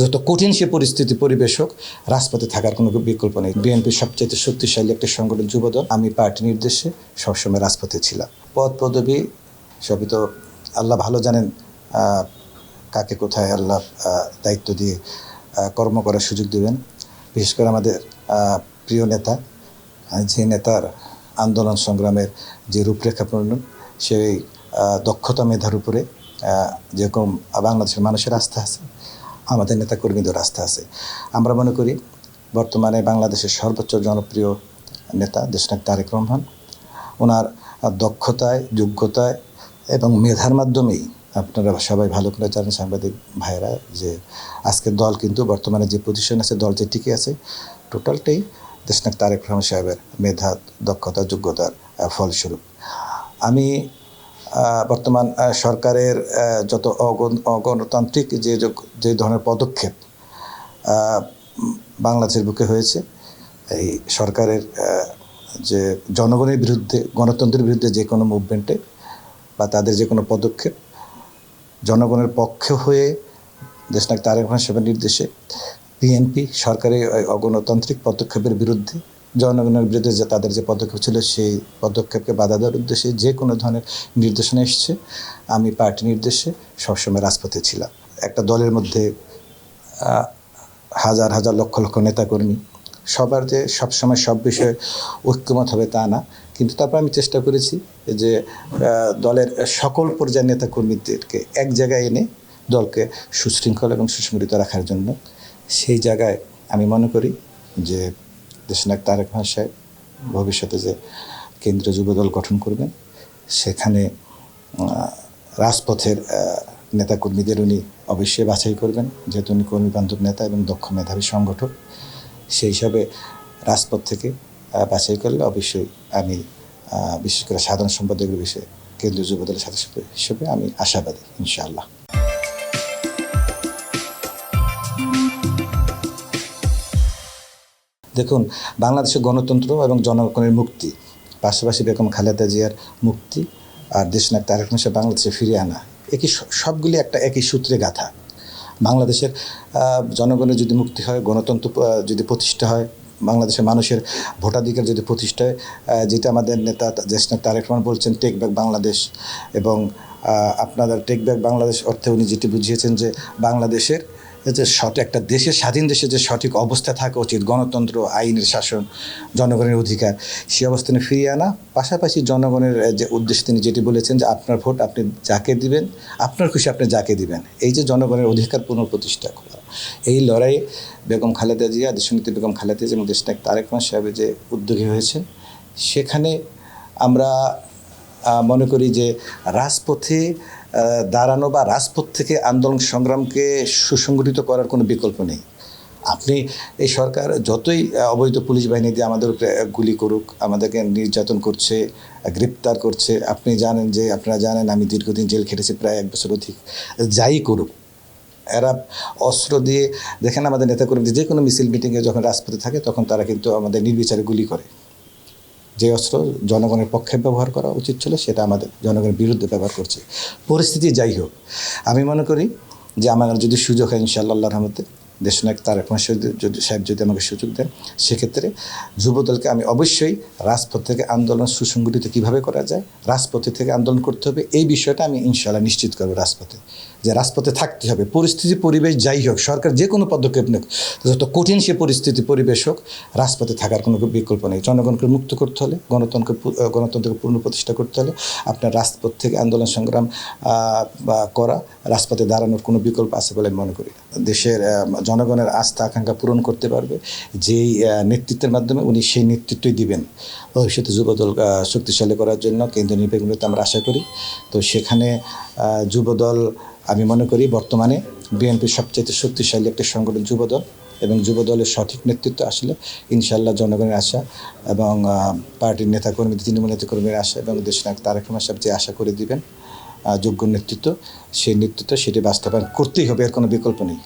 যত কঠিন সে পরিস্থিতি পরিবেশ হোক, রাজপথে থাকার কোনো বিকল্প নেই। বিএনপির সবচেয়ে শক্তিশালী একটা সংগঠন যুবদল। আমি পার্টি নির্দেশে সবসময় রাজপথে ছিলাম। পদ পদবি সবই তো আল্লাহ ভালো জানেন কাকে কোথায় আল্লাহ দায়িত্ব দিয়ে কর্ম করার সুযোগ দেবেন। বিশেষ করে আমাদের প্রিয় নেতা, যে নেতার আন্দোলন সংগ্রামের যে রূপরেখা প্রণয়ন সেই দক্ষতা মেধার উপরে যেরকম বাংলাদেশের মানুষের আস্থা আছে আমাদের নেতাকর্মীদের আস্থা আছে। আমরা মনে করি বর্তমানে বাংলাদেশের সর্বোচ্চ জনপ্রিয় নেতা দেশনায়ক তারেক রহমান, ওনার দক্ষতায়, যোগ্যতায় এবং মেধার মাধ্যমেই আপনারা সবাই ভালো করে জানেন সাংবাদিক ভাইয়েরা যে আজকের দল কিন্তু বর্তমানে যে পজিশন আছে, দল যে টিকে আছে টোটালটাই দেশনায়ক তারেক রহমান সাহেবের মেধা, দক্ষতা, যোগ্যতার ফলস্বরূপ। আমি বর্তমান সরকারের যত অগণ- অগণতান্ত্রিক যে যে ধরনের পদক্ষেপ বাংলাদেশের বুকে হয়েছে, এই সরকারের যে জনগণের বিরুদ্ধে, গণতন্ত্রের বিরুদ্ধে যে কোনো মুভমেন্টে বা তাদের যে কোনো পদক্ষেপ, জনগণের পক্ষে হয়ে দেশনায়ক তারেক রহমান নির্দেশে, বিএনপি সরকারি ওই অগণতান্ত্রিক পদক্ষেপের বিরুদ্ধে জনগণের বিরুদ্ধে যে তাদের যে পদক্ষেপ ছিল, সেই পদক্ষেপকে বাধা দেওয়ার উদ্দেশ্যে যে কোনো ধরনের নির্দেশনা এসছে। আমি পার্টি নির্দেশে সবসময় রাজপথে ছিলাম। একটা দলের মধ্যে হাজার হাজার লক্ষ লক্ষ নেতাকর্মী। সবার যে সবসময় সব বিষয়ে ঐক্যমত হবে তা না। কিন্তু তারপর আমি চেষ্টা করেছি যে দলের সকল পর্যায়ের নেতাকর্মীদেরকে এক জায়গায় এনে দলকে সুশৃঙ্খল এবং সুসংগঠিত রাখার জন্য। সেই জায়গায় আমি মনে করি যে দেশনায়ক তারেক রহমান সাহেব ভবিষ্যতে যে কেন্দ্রীয় যুবদল গঠন করবেন, সেখানে রাজপথের নেতাকর্মীদের উনি অবশ্যই বাছাই করবেন, যেহেতু উনি কর্মী বান্ধব নেতা এবং দক্ষ মেধাবী সংগঠক, সেই হিসাবে রাজপথ থেকে বাছাই করলে অবশ্যই আমি বিশেষ করে সাধারণ সম্পাদকের বিষয়ে কেন্দ্রীয় যুবদলের সদস্য হিসেবে আমি আশাবাদী, ইনশাআল্লাহ। দেখুন, বাংলাদেশের গণতন্ত্র এবং জনগণের মুক্তি, পাশাপাশি বেগম খালেদা জিয়ার মুক্তি আর দেশনায়ক তারেক সাহেব বাংলাদেশে ফিরিয়ে আনা, একই সবগুলি একটা একই সূত্রে গাথা। বাংলাদেশের জনগণের যদি মুক্তি হয়, গণতন্ত্র যদি প্রতিষ্ঠা হয়, বাংলাদেশের মানুষের ভোটাধিকার যদি প্রতিষ্ঠা হয় যেটা আমাদের নেতা দেশনায়ক তারেক রহমান বলছেন, টেক ব্যাক বাংলাদেশ। এবং আপনাদের টেক ব্যাক বাংলাদেশ অর্থে উনি যেটি বুঝিয়েছেন যে, বাংলাদেশের যে সঠিক একটা দেশের, স্বাধীন দেশে যে সঠিক অবস্থা থাকা উচিত, গণতন্ত্র, আইনের শাসন, জনগণের অধিকার, সেই অবস্থানে ফিরিয়ে আনা। পাশাপাশি জনগণের যে উদ্দেশ্যে তিনি যেটি বলেছেন যে আপনার ভোট আপনি যাকে দিবেন, আপনার খুশি আপনি যাকে দিবেন। এই যে জনগণের অধিকার পুনঃপ্রতিষ্ঠা করা। এই লড়াইয়ে বেগম খালেদা জিয়া দেশনীতি বেগম খালেদা জিয়া এবং দেশনায়ক তারেক রহমান সাহেবের যে উদ্যোগী হয়েছেন, সেখানে আমরা মনে করি যে রাজপথে দাঁড়ানো বা রাজপথ থেকে আন্দোলন সংগ্রামকে সুসংগঠিত করার কোনো বিকল্প নেই। আপনি এই সরকার যতই অবৈধ পুলিশ বাহিনী দিয়ে আমাদের উপরে গুলি করুক, আমাদেরকে নির্যাতন করছে, গ্রেপ্তার করছে, আপনি জানেন যে, আপনারা জানেন আমি দীর্ঘদিন জেল খেটেছি, প্রায় এক বছর অধিক, যাই করুক, এরা অস্ত্র দিয়ে, দেখেন আমাদের নেতাকর্মী যে কোনো মিছিল মিটিংয়ে যখন রাজপথে থাকে, তখন তারা কিন্তু আমাদের নির্বিচারে গুলি করে। যে অস্ত্র জনগণের পক্ষে ব্যবহার করা উচিত ছিল, সেটা আমাদের জনগণের বিরুদ্ধে ব্যবহার করছে। পরিস্থিতি যাই হোক, আমি মনে করি যে আমার যদি সুযোগ হয়, ইনশাআল্লাহ রহমতে দেশনায়ক তারেক যদি সাহেব যদি আমাকে সুযোগ দেন, সেক্ষেত্রে যুবদলকে আমি অবশ্যই রাজপথ থেকে আন্দোলন সুসংগঠিত কীভাবে করা যায়, রাজপথে থেকে আন্দোলন করতে হবে, এই বিষয়টা আমি ইনশাআল্লাহ নিশ্চিত করব রাজপথে যে রাজপথে থাকতে হবে, পরিস্থিতি, পরিবেশ যাই হোক, সরকার যে কোনো পদক্ষেপ নেক, যত কঠিন সে পরিস্থিতি, পরিবেশ হোক, রাজপথে থাকার কোনো বিকল্প নেই জনগণকে মুক্ত করতে হলে, গণতন্ত্রকে গণতন্ত্রকে পূর্ণ প্রতিষ্ঠা করতে হলে আপনার রাজপথ থেকে আন্দোলন সংগ্রাম করা, রাজপথে দাঁড়ানোর কোনো বিকল্প আছে বলে আমি মনে করি না। দেশের জনগণের আস্থা, আকাঙ্ক্ষা পূরণ করতে পারবে। যেই নেতৃত্বের মাধ্যমে উনি সেই নেতৃত্বই দিবেন ভবিষ্যতে যুবদল শক্তিশালী করার জন্য কেন্দ্রীয় নির্বাচনগুলোতে আমরা আশা করি। তো সেখানে যুবদল, আমি মনে করি বর্তমানে বিএনপির সবচেয়ে শক্তিশালী একটি সংগঠন যুবদল এবং যুবদলের সঠিক নেতৃত্ব আসলে ইনশাল্লাহ জনগণের আশা এবং পার্টির নেতাকর্মী তৃণমূল নেতাকর্মীর আশা এবং দেশনায়ক তারেক রহমান সাহেব যে আশা করে দিবেন যোগ্য নেতৃত্ব, সেই নেতৃত্ব সেটি বাস্তবায়ন করতেই হবে, এর কোনো বিকল্প নেই।